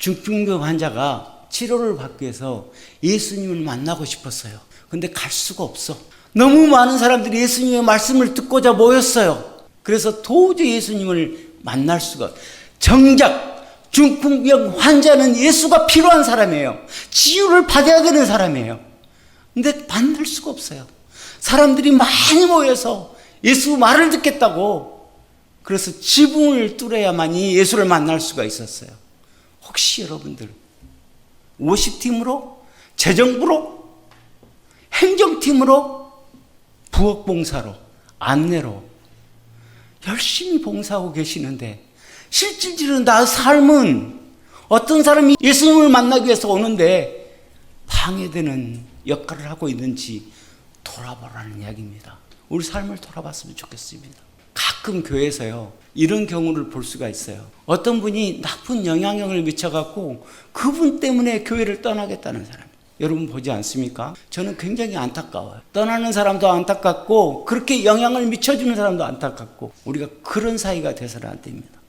중증병 환자가 치료를 받기 위해서 예수님을 만나고 싶었어요. 근데 갈 수가 없어. 너무 많은 사람들이 예수님의 말씀을 듣고자 모였어요. 그래서 도저히 예수님을 만날 수가 정작 중풍병 환자는 예수가 필요한 사람이에요. 치유를 받아야 되는 사람이에요. 근데 만날 수가 없어요. 사람들이 많이 모여서 예수 말을 듣겠다고 그래서 지붕을 뚫어야만이 예수를 만날 수가 있었어요. 혹시 여러분들 50팀으로 재정부로 행정팀으로 부엌 봉사로 안내로 열심히 봉사하고 계시는데 실질적으로 나 삶은 어떤 사람이 예수님을 만나기 위해서 오는데 방해되는 역할을 하고 있는지 돌아보라는 이야기입니다. 우리 삶을 돌아봤으면 좋겠습니다. 가끔 교회에서요 이런 경우를 볼 수가 있어요. 어떤 분이 나쁜 영향력을 미쳐갖고 그분 때문에 교회를 떠나겠다는 사람. 여러분 보지 않습니까? 저는 굉장히 안타까워요. 떠나는 사람도 안타깝고 그렇게 영향을 미쳐주는 사람도 안타깝고 우리가 그런 사이가 돼서는 안 됩니다.